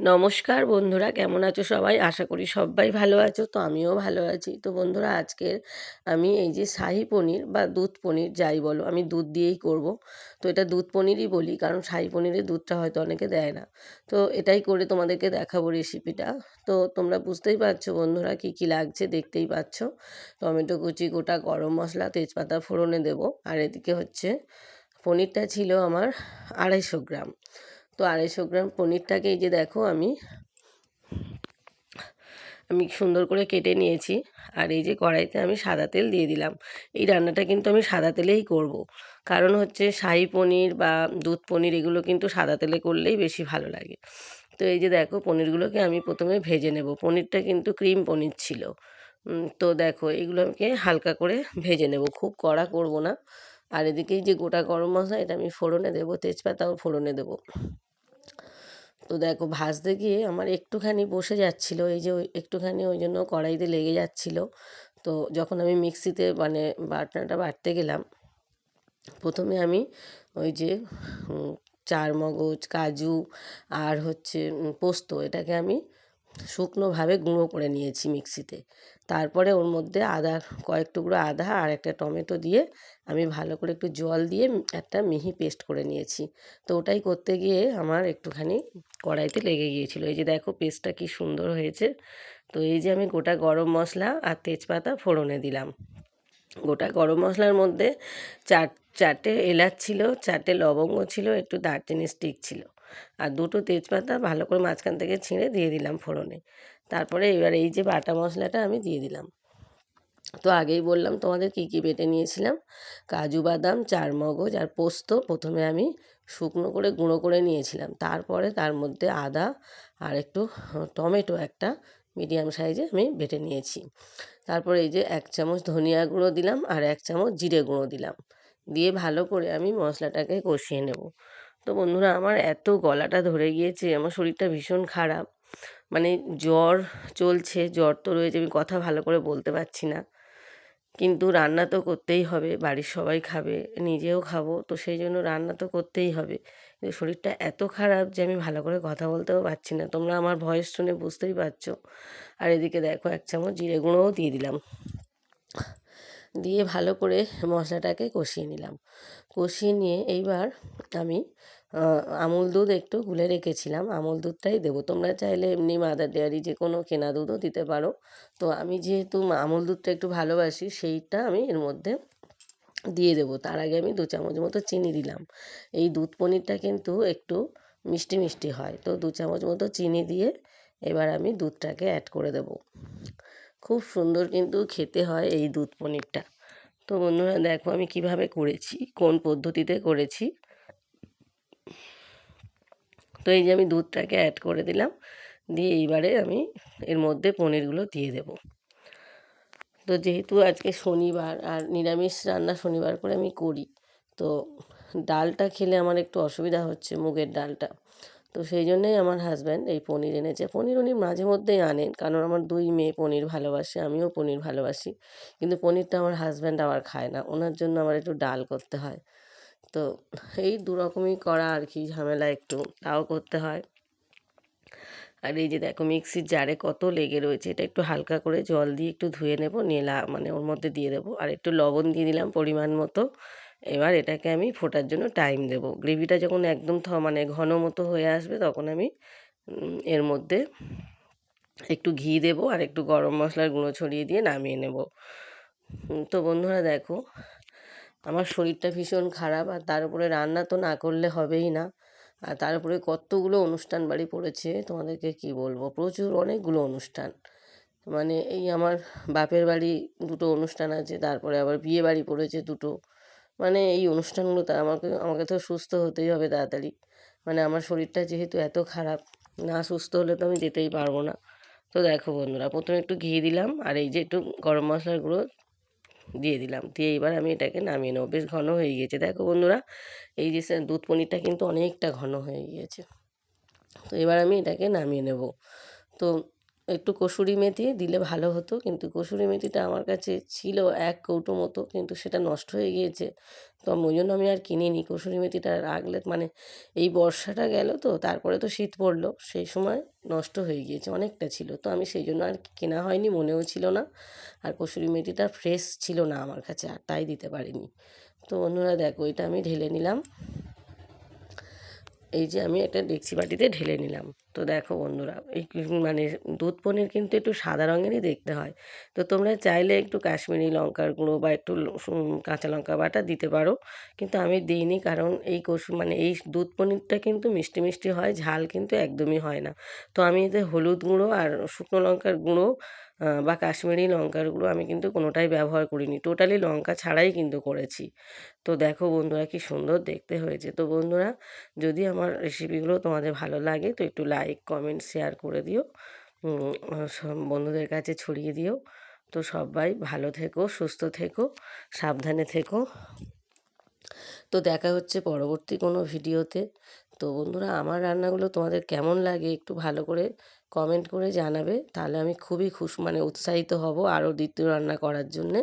নমস্কার বন্ধুরা, কেমন আছো সবাই? আশা করি সবাই ভালো আছো, তো আমিও ভালো আছি। তো বন্ধুরা, আজকের আমি এই যে শাহি পনির বা দুধ পনির যাই বলো, আমি দুধ দিয়েই করব। তো এটা দুধ পনিরই বলি, কারণ শাহি পনিরের দুধটা হয়তো অনেকে দেয় না। তো এটাই করে তোমাদেরকে দেখাবো রেসিপিটা তো তোমরা বুঝতেই পারছ বন্ধুরা, কি কি লাগছে দেখতেই পাচ্ছ। টমেটো কুচি, গোটা গরম মশলা, তেজপাতা ফোড়নে দেবো। আর এদিকে হচ্ছে পনিরটা ছিল আমার আড়াইশো গ্রাম। তো আড়াইশো গ্রাম পনিরটাকে এই যে দেখো আমি আমি সুন্দর করে কেটে নিয়েছি। আর এই যে কড়াইতে আমি সাদা তেল দিয়ে দিলাম। এই রান্নাটা কিন্তু আমি সাদা তেলেই করব। কারণ হচ্ছে শাহি পনির বা দুধ পনির এগুলো কিন্তু সাদা তেলে করলেই বেশি ভালো লাগে। তো এই যে দেখো পনিরগুলোকে আমি প্রথমে ভেজে নেব। পনিরটা কিন্তু ক্রিম পনির ছিল। তো দেখো এগুলোকে হালকা করে ভেজে নেব। খুব কড়া করব না। আর এদিকে যে গোটা গরম মশলা, এটা আমি ফোড়নে দেবো তেজপাতাও ফোড়নে দেবো। তো দেখো, ভাজতে গিয়ে আমার একটুখানি বসে যাচ্ছিল, এই যে একটুখানি ওই জন্য কড়াইতে লেগে যাচ্ছিল। তো যখন আমি মিক্সিতে মানে বাটনাটা বাটতে গেলাম, প্রথমে আমি ওই যে চার মগজ কাজু আর হচ্ছে পোস্ত, এটাকে আমি শুকনোভাবে গুঁড়ো করে নিয়েছি মিক্সিতে। তারপরে ওর মধ্যে আদা, কয়েক টুকরো আদা আর একটা টমেটো দিয়ে আমি ভালো করে একটু জল দিয়ে একটা মিহি পেস্ট করে নিয়েছি। তো ওটাই করতে গিয়ে আমার একটুখানি কড়াইতে লেগে গিয়েছিল। এই যে দেখো পেস্টটা কি সুন্দর হয়েছে। তো এই যে আমি গোটা গরম মশলা আর তেজপাতা ফোড়নে দিলাম। গোটা গরম মশলার মধ্যে চার, চারটে এলাচ ছিল, চারটে লবঙ্গ ছিল, একটু দারচিনি স্টিক ছিল। আর দুটো তেজপাতা ভালো করে মাঝখান থেকে ছিঁড়ে দিয়ে দিলাম ফোড়নে। তারপরে এবার এই যে বাটা মশলাটা আমি দিয়ে দিলাম। তো আগেই বললাম তোমাদের কি কি বেটে নিয়েছিলাম। কাজু বাদাম, চারমগজ আর পোস্ত প্রথমে আমি শুকনো করে গুঁড়ো করে নিয়েছিলাম। তারপরে তার মধ্যে আদা আর একটু টমেটো একটা মিডিয়াম সাইজে আমি বেটে নিয়েছি। তারপরে এই যে এক চামচ ধনিয়া গুঁড়ো দিলাম আর এক চামচ জিরে গুঁড়ো দিলাম। দিয়ে ভালো করে আমি মশলাটাকে কষিয়ে নেব। তো বন্ধুরা, আমার এত গলাটা ধরে গিয়েছে, আমার শরীরটা ভীষণ খারাপ। মানে জ্বর চলছে, জ্বর তো রয়েছে, আমি কথা ভালো করে বলতে পারছি না। কিন্তু রান্না তো করতেই হবে, বাড়ির সবাই খাবে, নিজেও খাব, তো সেই জন্য রান্না তো করতেই হবে। কিন্তু শরীরটা এত খারাপ যে আমি ভালো করে কথা বলতেও পারছি না। তোমরা আমার ভয়েস শুনে বুঝতেই পারছ। আর এদিকে দেখো এক চামচ জিরে গুঁড়োও দিয়ে দিলাম। দিয়ে ভালো করে মশলাটাকে কষিয়ে নিলাম। কষিয়ে নিয়ে এইবার আমি আমুল দুধ একটু গুলে রেখেছিলাম। আমুল দুধটাই দেবো। তোমরা চাইলে এমনি মাদার ডেয়ারি যে কোনো কেনা দুধও দিতে পারো। তো আমি যেহেতু আমুল দুধটা একটু ভালোবাসি, সেইটা আমি এর মধ্যে দিয়ে দেবো। তার আগে আমি দু চামচ মতো চিনি দিলাম। এই দুধ পনিরটা কিন্তু একটু মিষ্টি মিষ্টি হয়। তো দু চামচ মতো চিনি দিয়ে এবার আমি দুধটাকে অ্যাড করে দেব। খুব সুন্দর কিন্তু খেতে হয় এই দুধ পনিরটা। তো বন্ধুরা দেখো আমি কীভাবে করেছি, কোন পদ্ধতিতে করেছি। তো এই যে আমি দুধটাকে অ্যাড করে দিলাম, দিয়ে এইবারে আমি এর মধ্যে পনিরগুলো দিয়ে দেব। তো যেহেতু আজকে শনিবার আর নিরামিষ রান্না শনিবার করে আমি করি, তো ডালটা খেলে আমার একটু অসুবিধা হচ্ছে, মুগের ডালটা। তো সেই জন্যেই আমার হাজব্যান্ড এই পনির এনেছে। পনির উনি মাঝে মধ্যেই আনেন, কারণ আমার দুই মেয়ে পনির ভালোবাসে, আমিও পনির ভালোবাসি। কিন্তু পনিরটা আমার হাজব্যান্ড আবার খায় না, ওনার জন্য আমার একটু ডাল করতে হয়। তো এই দু রকমই করা আর কি, ঝামেলা একটু, তাও করতে হয়। আর এই যে দেখো, মিক্সির জারে কত লেগে রয়েছে, এটা একটু হালকা করে জল দিয়ে একটু ধুয়ে নেব নেলা মানে ওর মধ্যে দিয়ে দেবো। আর একটু লবণ দিয়ে দিলাম পরিমাণ মতো। এবার এটাকে আমি ফোটার জন্য টাইম দেব। গ্রেভিটা যখন একদম থ মানে ঘন মতো হয়ে আসবে, তখন আমি এর মধ্যে একটু ঘি দেব আর একটু গরম মশলার গুঁড়ো ছড়িয়ে দিয়ে নামিয়ে নেব। তো বন্ধুরা দেখো, আমার শরীরটা ভীষণ খারাপ আর তার উপরে রান্না তো না করলে হবেই না। আর তার উপরে কতগুলো অনুষ্ঠান বাড়ি পড়েছে, তোমাদেরকে কি বলব? প্রচুর অনেকগুলো অনুষ্ঠান। মানে এই আমার বাপের বাড়ি দুটো অনুষ্ঠান আছে, তারপরে আবার বিয়ে বাড়ি পড়েছে দুটো। মানে এই অনুষ্ঠানগুলোতে আমাকে আমাকে তো সুস্থ হতেই হবে তাড়াতাড়ি। মানে আমার শরীরটা যেহেতু এত খারাপ, না সুস্থ হলে তো আমি যেতেই পারব না। তো দেখো বন্ধুরা, প্রথমে একটু ঘি দিলাম আর এই যে একটু গরম মশলার গুঁড়ো দিয়ে দিলাম। দিয়ে এবার আমি এটাকে নামিয়ে নেব। বেশ ঘন হয়ে গিয়েছে। দেখো বন্ধুরা, এই যে দুধ পনিরটা কিন্তু অনেকটা ঘন হয়ে গিয়েছে। তো এবার আমি এটাকে নামিয়ে নেব। তো একটু কসুরি মেথি দিলে ভালো হতো। কিন্তু কসুরি মেথিটা আমার কাছে ছিল এক কৌটো মতো, কিন্তু সেটা নষ্ট হয়ে গিয়েছে। তো ওই জন্য আমি আর কিনিনি। কসুরি মেথিটা রাখলে মানে এই বর্ষাটা গেল তো, তারপরে তো শীত পড়ল, সেই সময় নষ্ট হয়ে গিয়েছে, অনেকটা ছিল। তো আমি সেই জন্য আর কেনা হয়নি, মনেও ছিল না। আর কসুরি মেথিটা ফ্রেশ ছিল না আমার কাছে, আর তাই দিতে পারিনি। তো অন্যরা দেখো, এটা আমি ঢেলে নিলাম। এই যে আমি একটা ডেকচি বাটিতে ঢেলে নিলাম। তো দেখো বন্ধুরা, এই মানে দুধ পনির কিন্তু একটু সাদা রঙেরই দেখতে হয়। তো তোমরা চাইলে একটু কাশ্মীরি লঙ্কার গুঁড়ো বা একটু কাঁচা লঙ্কা বাটা দিতে পারো। কিন্তু আমি দিইনি কারণ এই কসু মানে এই দুধ পনিরটা কিন্তু মিষ্টি মিষ্টি হয়, ঝাল কিন্তু একদমই হয় না। তো আমি এতে হলুদ গুঁড়ো আর শুকনো লঙ্কার গুঁড়ো বা কাশ্মীরি লঙ্কার গুঁড়ো আমি কিন্তু কোনোটাই ব্যবহার করিনি। টোটালি লঙ্কা ছাড়াই কিন্তু করেছি। তো দেখো বন্ধুরা কি সুন্দর দেখতে হয়েছে। তো বন্ধুরা যদি আমার রেসিপিগুলো তোমাদের ভালো লাগে তো একটু লাইক কমেন্ট শেয়ার করে দিও। বন্ধুদের কাছে ছড়িয়ে দিও। তো সবাই ভালো থেকো, সুস্থ থেকো, সাবধানে থেকো। তো দেখা হচ্ছে পরবর্তী কোনো ভিডিওতে তো বন্ধুরা আমার রান্নাগুলো তোমাদের কেমন লাগে একটু ভালো করে কমেন্ট করে জানাবে। তাহলে আমি খুবই খুশ মানে উৎসাহিত হব আরও দ্বিতীয় রান্না করার জন্যে।